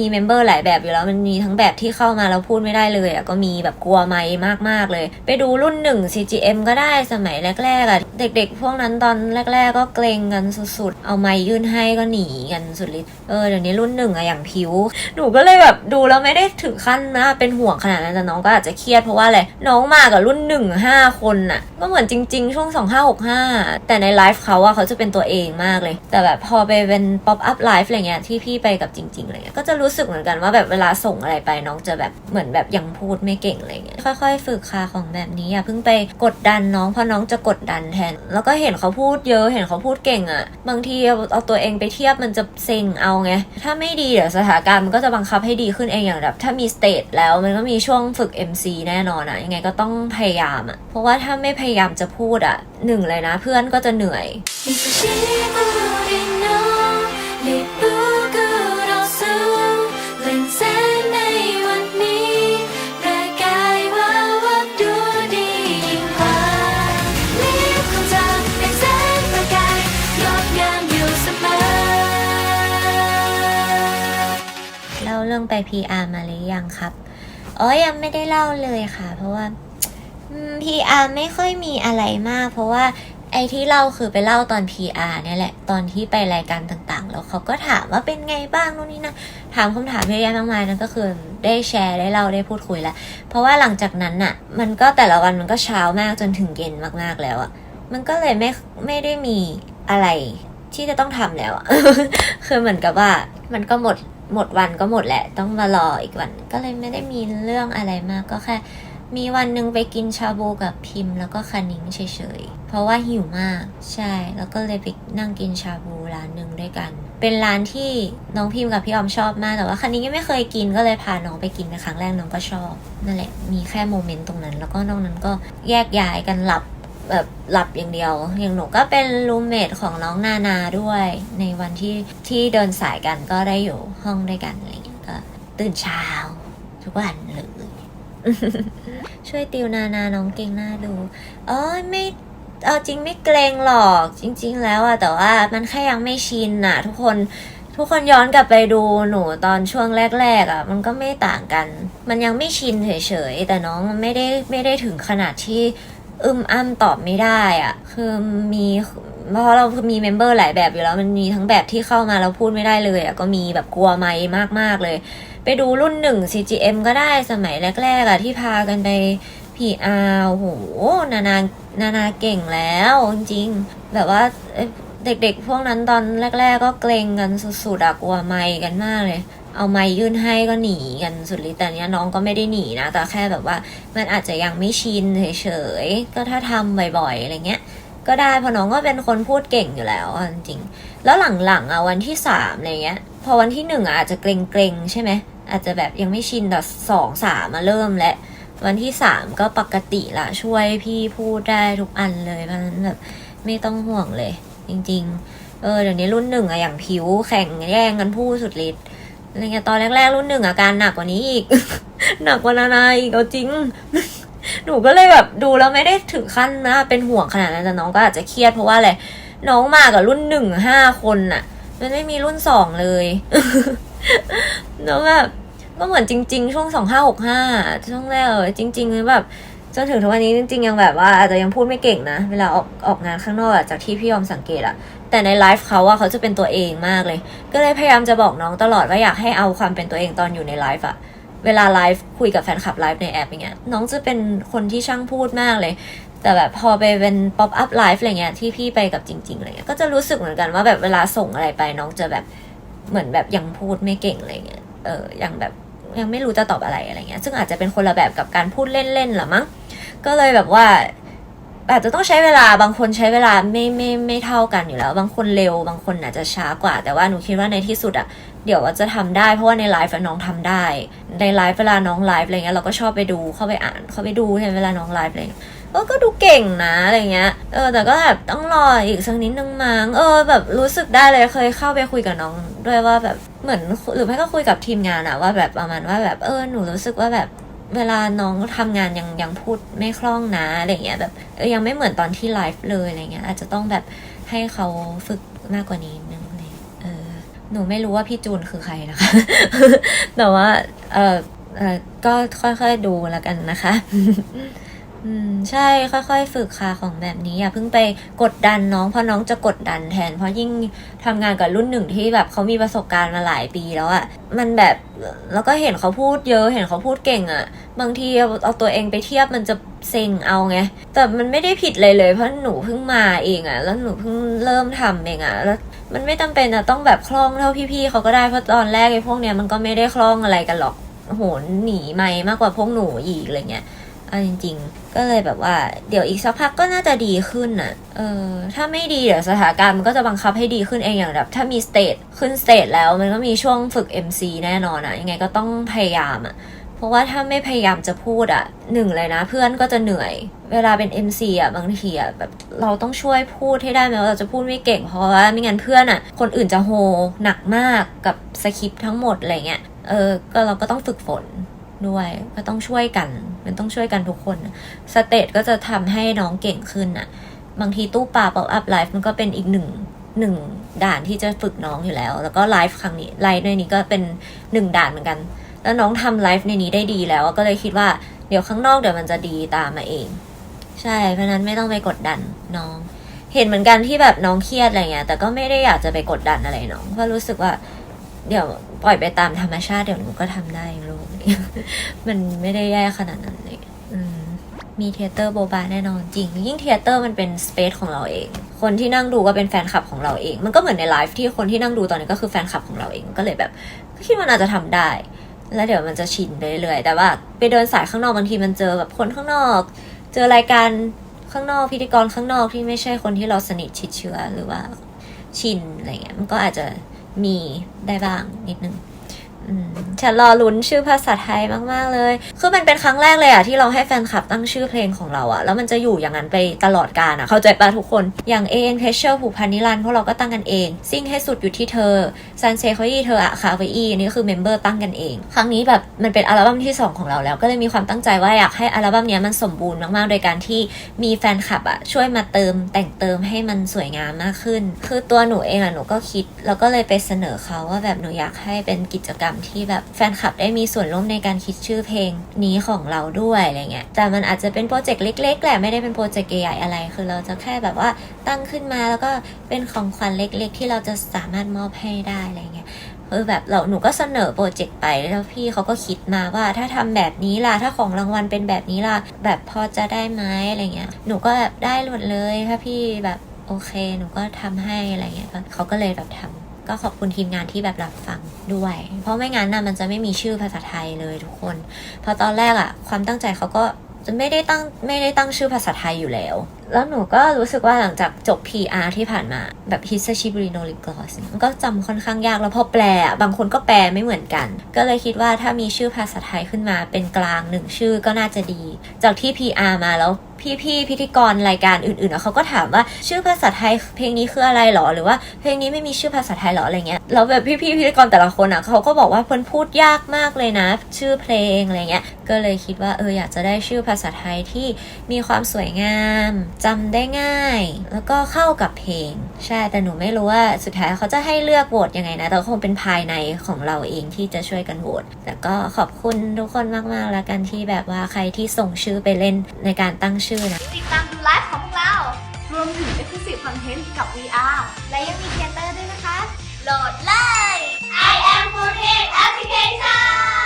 มีเมมเบอร์หลายแบบอยู่แล้วมันมีทั้งแบบที่เข้ามาแล้วพูดไม่ได้เลยอะก็มีแบบกลัวไม้มากๆเลย ไปดูรุ่นหนึ่ง CGM ก็ได้สมัยแรกๆอะเด็กๆ พวกนั้นตอนแรก ๆ ก็เกรงกันสุดๆ เอาไม้ยื่นให้ก็หนีกันสุดฤทธิ์เออเดี๋ยวนี้รุ่นหนึ่งอะอย่างผิว หนูก็เลยแบบดูแล้วไม่ได้ถึงขั้นนะเป็นห่วงขนาดนั้นแต่น้องก็อาจจะเครียดเพราะว่าอะไรน้องมากับรุ่นหนึ่งห้าคนน่ะก็เหมือนจริง ๆ ช่วง 2 5 6 5 แต่ในไลฟ์เขาอะเขาจะเป็นตัวเองมากเลย แต่แบบพอไปเป็นป๊อปอัพไลฟ์อะไรเงี้ยที่พี่ไปกับจริงๆอะไรเงี้ยก็จะรู้สึกเหมือนกันว่าแบบเวลาส่งอะไรไปน้องจะแบบเหมือนแบบยังพูดไม่เก่งอะไรเงี้ยค่อยๆ ฝึกค่ะของแบบนี้อย่าเพิ่งไปกดดันน้องเพราะน้องจะกดดันแทน แล้วก็เห็นเขาพูดเยอะเห็นเขาพูดเก่งอะบางทีเอาตัวเองไปเทียบมันจะเซ็งเอาไงถ้าไม่ดีเดี๋ยวสถานการณ์มันก็จะบังคับให้ดีขึ้นเองอย่างแบบถ้ามีสเตจแล้วมันก็มีช่วงฝึก MC แน่นอนอะยังไงก็ต้องพยายามอะเพราะว่าถ้าไม่พยายามจะพูดอะหนึ่งเลยนะเพื่อนก็จะเหนื่อย ไป PR มาหรือยังครับอ๋อยังไม่ได้เล่าเลยค่ะ เพราะว่าอืม PR ไม่ค่อยมีอะไรมาก เพราะว่าไอ้ที่เล่าคือไปเล่าตอน PR เนี่ยแหละ ตอนที่ไปรายการต่างๆ แล้วเขาก็ถามว่าเป็นไงบ้างนู่นนี่นะถามคำถามเยอะแยะมากมายนั่นก็คือได้แชร์ได้เล่าได้พูดคุยแล้ว เพราะว่าหลังจากนั้นน่ะ มันก็แต่ละวันมันก็เช้ามากจนถึงเย็นมากๆแล้วอะมันก็เลยไม่ไม่ได้มีอะไรที่จะต้องทำแล้วอะคือเหมือนกับว่ามันก็หมด หมดวันก็หมดแหละ ต้องมารออีกวันก็เลยไม่ได้มีเรื่องอะไรมากก็แค่ มีวันหนึ่งไปกินชาบูกับพิมพ์ แล้วก็คานิงเฉยๆ เพราะว่าหิวมากใช่ แล้วก็เลยไปนั่งกินชาบูร้านหนึ่งด้วยกัน เป็นร้านที่น้องพิมพ์กับพี่ออมชอบมากแต่ว่าคานิงยังไม่เคยกินก็เลยพาน้องไปกินในครั้งแรกน้องก็ชอบนั่นแหละมีแค่โมเมนต์ตรงนั้น แล้วก็นอกนั้นก็แยกย้ายกันหลับ แบบหลับอย่างเดียว อย่างหนูก็เป็นรูมเมทของน้องนานาด้วย ในวันที่ที่เดินสายกันก็ได้อยู่ห้องด้วยกันอะไรเงี้ยก็ตื่นเช้า ทุกวันเลย ช่วยติวนานาน้องเก่งหน้าดูอ๋อไม่เอาจริงไม่เกรงหรอกจริง ๆ แล้วอะแต่ว่ามันแค่ยังไม่ชินอะทุกคนทุกคนย้อนกลับไปดูหนูตอนช่วงแรก ๆอะมันก็ไม่ต่างกัน มันยังไม่ชินเฉยๆแต่น้องมันไม่ได้ไม่ได้ถึงขนาดที่ อึมอ้ำตอบไม่ได้อะคือมีเพราะเรามีเมมเบอร์หลายแบบอยู่แล้วมันมีทั้งแบบที่เข้ามาแล้วพูดไม่ได้เลยอะก็มีแบบกลัวไม้มากๆเลย ไปดูรุ่นหนึ่ง CGM ก็ได้สมัยแรกๆอะที่พากันไป PR โอ้โหนานานานาเก่งแล้วจริงๆแบบว่าเด็กๆ พวกนั้นตอนแรก ๆ ก็เกรงกันสุดๆอะกลัวไม้กันมากเลย เอาไม้ยื่นให้ก็หนีกันสุดฤทธิ์แต่เนี้ยน้องก็ไม่ได้หนีนะ แต่แค่แบบว่ามันอาจจะยังไม่ชินเฉยๆก็ถ้าทำบ่อยๆอะไรเงี้ยก็ได้เพราะน้องก็เป็นคนพูดเก่งอยู่แล้วจริงๆแล้วหลังๆอะวันที่สามอะไรเงี้ย พอวันที่หนึ่งอะอาจจะเกรงๆใช่ไหมอาจจะแบบยังไม่ชินแต่สองสามมาเริ่มแล้ววันที่สามก็ปกติละช่วยพี่พูดได้ทุกอันเลยเพราะฉะนั้นแบบไม่ต้องห่วงเลย จริง ๆ เออเดี๋ยวนี้รุ่นหนึ่งอะอย่างผิวแข่งแย่งกันพูดสุดฤทธิ์ อะไรเงี้ยตอนแรกๆรุ่นหนึ่งอาการหนักกว่านี้อีก หนักกว่านานาอีกเอาจริง หนูก็เลยแบบดูแล้วไม่ได้ถึงขั้นนะเป็นห่วงขนาดนั้นแต่น้องก็อาจจะเครียดเพราะว่าอะไรน้องมากับรุ่นหนึ่งห้าคนน่ะ มันไม่มีรุ่นสองเลยแล้วแบบก็เหมือนจริง ๆ ช่วงสองห้าหกห้าช่วงแรกเออจริงๆแบบ จนถึงทุกวันนี้จริงๆยังแบบว่าอาจจะยังพูดไม่เก่งนะ เวลาออกออกงานข้างนอกอะจากที่พี่ยอมสังเกตอะแต่ในไลฟ์เขาอะเขาจะเป็นตัวเองมากเลย ก็เลยพยายามจะบอกน้องตลอดว่าอยากให้เอาความเป็นตัวเองตอนอยู่ในไลฟ์อะเวลาไลฟ์คุยกับแฟนคลับไลฟ์ในแอปอย่างเงี้ยน้องจะเป็นคนที่ช่างพูดมากเลย แต่แบบพอไปเป็นป๊อปอัพไลฟ์อะไรเงี้ยที่พี่ไปกับจริงๆอะไรเงี้ยก็จะรู้สึกเหมือนกันว่าแบบเวลาส่งอะไรไปน้องจะแบบเหมือนแบบยังพูดไม่เก่งอะไรเงี้ยเออยังแบบยังไม่รู้จะตอบอะไรอะไรเงี้ย ซึ่งอาจจะเป็นคนละแบบกับการพูดเล่นๆหรือมั้ง ก็เลยแบบว่าอาจจะต้องใช้เวลาบางคนใช้เวลาไม่ไม่ไม่เท่ากันอยู่แล้ว บางคนเร็วบางคนอาจจะช้ากว่า แต่ว่าหนูคิดว่าในที่สุดอะเดี๋ยวว่าจะทำได้เพราะว่าในไลฟ์น้องทำได้ ในไลฟ์เวลาน้องไลฟ์อะไรเงี้ยเราก็ชอบไปดูเข้าไปอ่านเข้าไปดูใช่เวลาน้องไลฟ์อะไรเงี้ยก็ดูเก่งนะอะไรเงี้ยเออแต่ก็แบบต้องรออีกสักนิดนึงมั้งเออ แบบรู้สึกได้เลยเคยเข้าไปคุยกับน้องด้วยว่าแบบเหมือนหรือไม่ก็คุยกับทีมงานอะว่าแบบประมาณว่าแบบเออหนูรู้สึกว่าแบบ เวลาน้องทำงานยังยังพูดไม่คล่องนะอะไรเงี้ยแบบเออยังไม่เหมือนตอนที่ไลฟ์เลยอะไรเงี้ยอาจจะต้องแบบให้เขาฝึกมากกว่านี้นึงเลยเออหนูไม่รู้ว่าพี่จูนคือใครนะคะ แต่ว่าเออเออก็ค่อยๆดูแล้วกันนะคะ อืมใช่ค่อยๆ ฝึกค่ะของแบบนี้อย่าเพิ่งไปกดดันน้องเพราะน้องจะกดดันแทน เพราะยิ่งทำงานกับรุ่นหนึ่งที่แบบเขามีประสบการณ์มาหลายปีแล้วอะ่ะมันแบบแล้วก็เห็นเขาพูดเยอะเห็นเขาพูดเก่งอะ่ะ บางทีเอาเอาตัวเองไปเทียบมันจะเซ็งเอาไงแต่มันไม่ได้ผิดเลยเลย เพราะหนูเพิ่งมาเองอะ่ะ แล้วหนูเพิ่งเริ่มทำเองอะ่ะแล้วมันไม่จำเป็นจะต้องแบบคล่องเท่าพี่ๆเขาก็ได้เพราะตอนแรกไอ้พวกเนี้ยมันก็ไม่ได้คล่องอะไรกันหรอกโอ้โหหนีไม่มากกว่าพวกหนูอีกอะไรเงี้ย เอาจริง ๆ ก็เลยแบบว่า เดี๋ยวอีกสักพักก็น่าจะดีขึ้นน่ะ เออ ถ้าไม่ดีเดี๋ยวสถานการณ์มันก็จะบังคับให้ดีขึ้นเองอย่างแบบถ้ามีสเตจขึ้นสเตจแล้วมันก็มีช่วงฝึก MC แน่นอนอะยังไงก็ต้องพยายามอะเพราะว่าถ้าไม่พยายามจะพูดอะหนึ่งเลยนะ เพื่อนก็จะเหนื่อย เวลาเป็น MC อะบางทีอะแบบเราต้องช่วยพูดให้ได้แม้ว่าเราจะพูดไม่เก่งเพราะว่าไม่งั้นเพื่อนอะคนอื่นจะโฮหนักมากกับสคริปต์ทั้งหมดอะไรเงี้ยเออก็เราก็ต้องฝึกฝนด้วยก็ต้องช่วยกัน มันต้องช่วยกันทุกคนสเตจก็จะทำให้น้องเก่งขึ้นอะบางทีตู้ปลาป๊อปอัพไลฟ์มันก็เป็นอีกหนึ่งหนึ่งด่านที่จะฝึกน้องอยู่แล้ว แล้วก็ไลฟ์ครั้งนี้ไลฟ์ในนี้ก็เป็นหนึ่งด่านเหมือนกัน แล้วน้องทำไลฟ์ในนี้ได้ดีแล้ว ก็เลยคิดว่าเดี๋ยวข้างนอกเดี๋ยวมันจะดีตามมาเอง ใช่เพราะฉะนั้นไม่ต้องไปกดดันน้อง เห็นเหมือนกันที่แบบน้องเครียดอะไรเงี้ยแต่ก็ไม่ได้อยากจะไปกดดันอะไรน้องเพราะรู้สึกว่า เดี๋ยวปล่อยไปตามธรรมชาติเดี๋ยวหนูก็ทำได้ลูกมันไม่ได้แย่ขนาดนั้นเลยมีเทเตอร์โบบาแน่นอนจริง ยิ่งเทเตอร์มันเป็นสเปซของเราเอง คนที่นั่งดูก็เป็นแฟนคลับของเราเอง มันก็เหมือนในไลฟ์ที่คนที่นั่งดูตอนนี้ก็คือแฟนคลับของเราเองก็เลยแบบก็คิดว่าน่าจะทำได้ แล้วเดี๋ยวมันจะชินไปเรื่อยแต่ว่าไปเดินสายข้างนอกบางทีมันเจอแบบคนข้างนอก เจอรายการข้างนอกพิธีกรข้างนอกที่ไม่ใช่คนที่เราสนิทชิดเชื้อหรือว่าชินอะไรเงี้ยมันก็อาจจะ มีได้บ้างนิดนึง ฉันรอลุ้นชื่อภาษาไทยมาก ๆ เลย คือมันเป็นครั้งแรกเลยอะที่เราให้แฟนคลับตั้งชื่อเพลงของเราอะแล้วมันจะอยู่อย่างนั้นไปตลอดกาลอะเข้าใจปะทุกคน อย่าง a n p r e s s u r e ผูกพันนิรันดร์พวกเราก็ตั้งกันเอง ซิ่งให้สุดอยู่ที่เธอซันเซคอยเธออะคาเวอีนี่ก็คือเมมเบอร์ตั้งกันเอง ครั้งนี้แบบมันเป็นอัลบั้มที่ 2 ของเราแล้ว ก็เลยมีความตั้งใจว่าอยากให้อัลบั้มนี้มันสมบูรณ์มาก ๆ โดยการที่มีแฟนคลับอะช่วยมาเติมแต่งเติมให้มันสวยงามมากขึ้น คือตัวหนูเองอะหนูก็คิด แล้วก็เลยไปเสนอเขาว่าแบบหนูอยากให้เป็นกิจกรรมที่แบบแฟนคลับได้มีส่วนร่วมในการคิดชื่อเพลงนี้ของเราด้วยอะไรเงี้ยแต่มันอาจจะเป็นโปรเจกต์เล็ก ๆแหละไม่ได้เป็นโปรเจกต์ใหญ่อะไร คือเราจะแค่แบบว่าตั้งขึ้นมาแล้วก็เป็นของขวัญเล็ก ๆ ที่เราจะสามารถมอบให้ได้อะไรเงี้ยคือแบบเราหนูก็เสนอโปรเจกต์ไปแล้วพี่เขาก็คิดมาว่าถ้าทำแบบนี้ล่ะถ้าของรางวัลเป็นแบบนี้ล่ะแบบพอจะได้ไหมอะไรเงี้ยหนูก็แบบได้หมดเลยถ้าพี่แบบโอเค หนูก็ทำให้อะไรเงี้ยเขาก็เลยแบบทำ ก็ขอบคุณทีมงานที่แบบรับฟังด้วย เพราะไม่งั้นนะมันจะไม่มีชื่อภาษาไทยเลยทุกคน เพราะตอนแรกอะความตั้งใจเขาก็จะไม่ได้ตั้งไม่ได้ตั้งชื่อภาษาไทยอยู่แล้ว แล้วหนูก็รู้สึกว่าหลังจากจบ PR ที่ผ่านมาแบบ Hisashi no lip g l o s s มันก็จำค่อนข้างยากแล้วพอแปลอะบางคนก็แปลไม่เหมือนกัน ก็เลยคิดว่าถ้ามีชื่อภาษาไทยขึ้นมาเป็นกลางหนึ่งชื่อก็น่าจะดี จากที่ PR มาแล้วพี่ๆพิธีกรรายการอื่นๆอะเขาก็ถามว่าชื่อภาษาไทยเพลงนี้คืออะไรหรอ หรือว่าเพลงนี้ไม่มีชื่อภาษาไทยหรออะไรเงี้ยแล้วแบบพี่ๆพิธีกรแต่ละคนอะเขาก็บอกว่าเพิ่นพูดยากมากเลยนะ ชื่อเพลงอะไรเงี้ยก็เลยคิดว่าเอออยากจะได้ชื่อภาษาไทยที่มีความสวยงามจำได้ง่าย แล้วก็เข้ากับเพลง ใช่แต่หนูไม่รู้ว่าสุดท้ายเขาจะให้เลือกโหวตยังไงนะ แต่คงเป็นภายในของเราเองที่จะช่วยกันโหวตแต่ก็ขอบคุณทุกคนมากๆแล้วกันที่แบบว่าใครที่ส่งชื่อไปเล่นในการตั้งชื่อนะ ติดตามดูไลฟ์ของพวกเรา รวมถึง Exclusive Content กับ VR และยังมีเทเตอร์ด้วยนะคะ โหลดเลย I am 4 Application